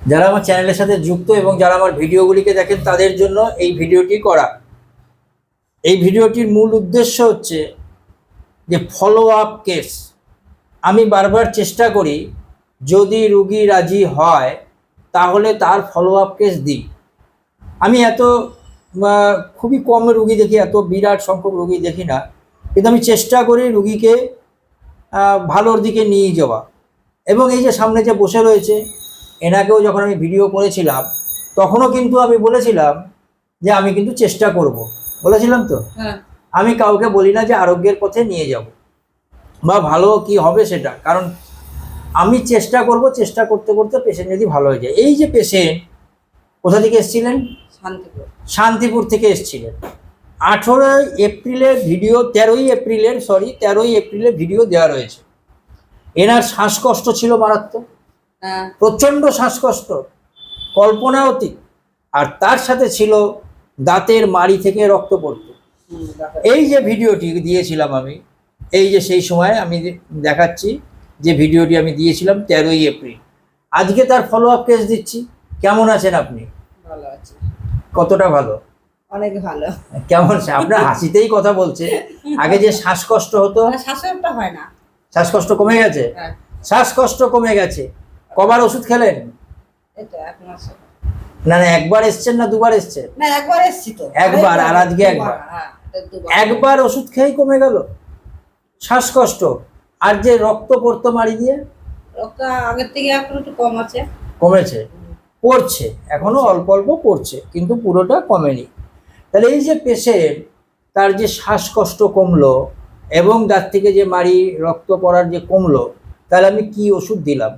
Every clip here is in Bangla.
যারা আমার চ্যানেলের সাথে যুক্ত এবং যারা আমার ভিডিওগুলিকে দেখেন, তাদের জন্য এই ভিডিওটি করা। এই ভিডিওটির মূল উদ্দেশ্য হচ্ছে যে ফলো আপ কেস আমি বারবার চেষ্টা করি, যদি রুগী রাজি হয়, তাহলে তার ফলো আপ কেস দিই। আমি এত খুবই কম রুগী দেখি, এত বিরাট সংখ্যক রুগী দেখি না। কিন্তু আমি চেষ্টা করি রুগীকে ভালোর দিকে নিয়ে যাওয়া। এবং এই যে সামনে যে বসে রয়েছে এনাকেও যখন আমি ভিডিও করেছিলাম তখনও কিন্তু আমি বলেছিলাম যে আমি কিন্তু চেষ্টা করব। বলেছিলাম তো? হ্যাঁ। আমি কাউকে বলি না যে আরোগ্যের পথে নিয়ে যাব বা ভালো কি হবে সেটা। কারণ আমি চেষ্টা করব চেষ্টা করতে করতে পেশেন্ট যদি ভালো হয়ে যায়। এই যে পেশেন্ট কোথা থেকে এসেছিলেন? শান্তিপুর। শান্তিপুর থেকে এসেছিলেন। আঠেরোই এপ্রিলের ভিডিও তেরোই এপ্রিলের সরি তেরোই এপ্রিলের ভিডিও দেওয়া রয়েছে। এনার শ্বাসকষ্ট ছিল মারাত্মক। প্রচণ্ড শ্বাসকষ্ট কল্পনা অতীত আর তার সাথে ছিল দাঁতের মাড়ি থেকে রক্ত পড়তো। এই যে ভিডিওটি দিয়েছিলাম আমি এই যে সেই সময় আমি দেখাচ্ছি যে ভিডিওটি আমি দিয়েছিলাম তেরোই এপ্রিল। আজকে তার ফলো আপ কেস দিচ্ছি। কেমন আছেন আপনি? ভালো আছে। কতটা ভালো? অনেক ভালো। কেমন? আপনার হাসিতেই কথা বলছে। আগে যে শ্বাসকষ্ট হতো মানে শ্বাসটা হয় না। শ্বাসকষ্ট কমে গেছে? হ্যাঁ। শ্বাসকষ্ট কমে গেছে। কবার ওষুধ খেলেন? না না একবার এসছেন না দুবার এসছেন? না একবার এসছি তো। একবার, আর আজকে একবার। হ্যাঁ। একবার ওষুধ খেয়েই কমে গেল? শ্বাসকষ্ট। আর যে রক্ত পড়তো মারি দিয়ে? রক্ত আগের থেকে এখন একটু কম আছে। কমেছে? পড়ছে। এখনও অল্প অল্প পড়ছে কিন্তু পুরোটা কমেনি। তাহলে এই যে পেশেন্ট তার যে শ্বাসকষ্ট কমলো এবং তার থেকে যে মারি রক্ত পড়ার যে কমলো তাহলে আমি কি ওষুধ দিলাম?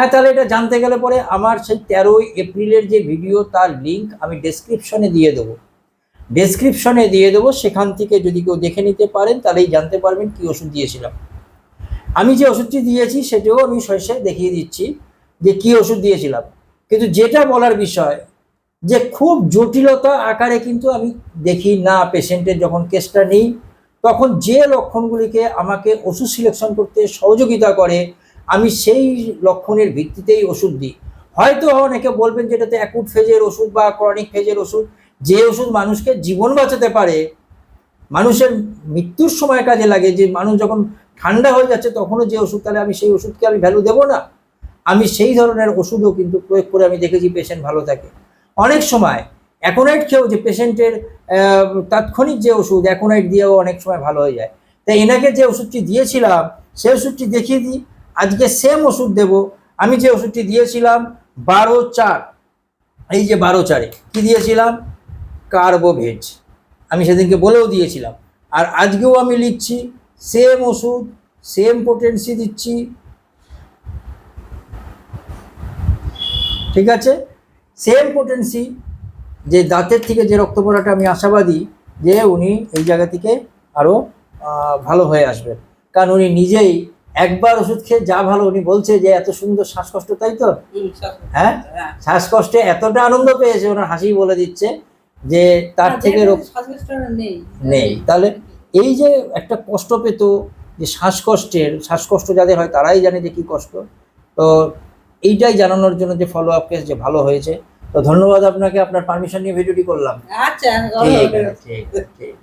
হ্যাঁ তাহলে এটা জানতে গেলে পরে আমার সেই তেরোই এপ্রিলের যে ভিডিও তার লিঙ্ক আমি ডেসক্রিপশনে দিয়ে দেবো। ডেসক্রিপশনে দিয়ে দেবো, সেখান থেকে যদি কেউ দেখে নিতে পারেন, তাহলেই জানতে পারবেন কি ওষুধ দিয়েছিলাম। আমি যে ওষুধটি দিয়েছি, সেটাও আমি শেষে দেখিয়ে দিচ্ছি যে কি ওষুধ দিয়েছিলাম। কিন্তু যেটা বলার বিষয়, যে খুব জটিলতা আকারে কিন্তু আমি দেখি না পেশেন্টের যখন কেসটা নিই, তখন যে লক্ষণগুলিকে আমাকে ওষুধ সিলেকশন করতে সহযোগিতা করে আমি সেই লক্ষণের ভিত্তিতেই ওষুধ দিই। হয়তো অনেকে বলবেন যে এটাতে অ্যাকুট ফেজের ওষুধ বা ক্রনিক ফেজের ওষুধ, যে ওষুধ মানুষকে জীবন বাঁচাতে পারে, মানুষের মৃত্যুর সময় কাজে লাগে, যে মানুষ যখন ঠান্ডা হয়ে যাচ্ছে তখনও যে ওষুধ, তাহলে আমি সেই ওষুধকে আমি ভ্যালু দেবো না। আমি সেই ধরনের ওষুধও কিন্তু প্রয়োগ করে আমি দেখেছি পেশেন্ট ভালো থাকে। অনেক সময় অ্যাকোনাইট খেয়েও যে পেশেন্টের তাৎক্ষণিক যে ওষুধ অ্যাকোনাইট দিয়েও অনেক সময় ভালো হয়ে যায়। তাই এনাকে যে ওষুধটি দিয়েছিলাম, সেই ওষুধটি দেখিয়ে দিই। আজকে সেম ওষুধ দেব। আমি যে ওষুধটি দিয়েছিলাম, বারো চার। এই যে বারো চারে, কি দিয়েছিলাম? কার্বোভেজ। আমি সেদিনকে বলেও দিয়েছিলাম। আর আজকেও আমি লিখছি সেম ওষুধ সেম পোটেন্সি দিচ্ছি। ঠিক আছে? সেম পোটেন্সি যে দাঁতের থেকে যে রক্ত পড়াটা আমি আশাবাদী যে উনি এই জায়গা থেকে আরও ভালো হয়ে আসবেন। কারণ উনি নিজেই একবার ওষুধ খেয়ে যা ভালো উনি বলছে যে এত সুন্দর শ্বাসকষ্ট তাই তো? হ্যাঁ? হ্যাঁ। শ্বাসকষ্টে এতটা আনন্দ পেয়েছে ওনার হাসি বলে দিচ্ছে যে তার থেকে রোগ নেই। তাহলে এই যে একটা কষ্ট পেত যে শ্বাসকষ্টের শ্বাসকষ্ট যাদের হয় তারাই জানে যে কি কষ্ট। তো এইটাই জানানোর জন্য যে ফলো আপ কেস যে ভালো হয়েছে। তো ধন্যবাদ আপনাকে আপনার পারমিশন নিয়ে ভিডিওটি করলাম। আচ্ছা ঠিক আছে ঠিক।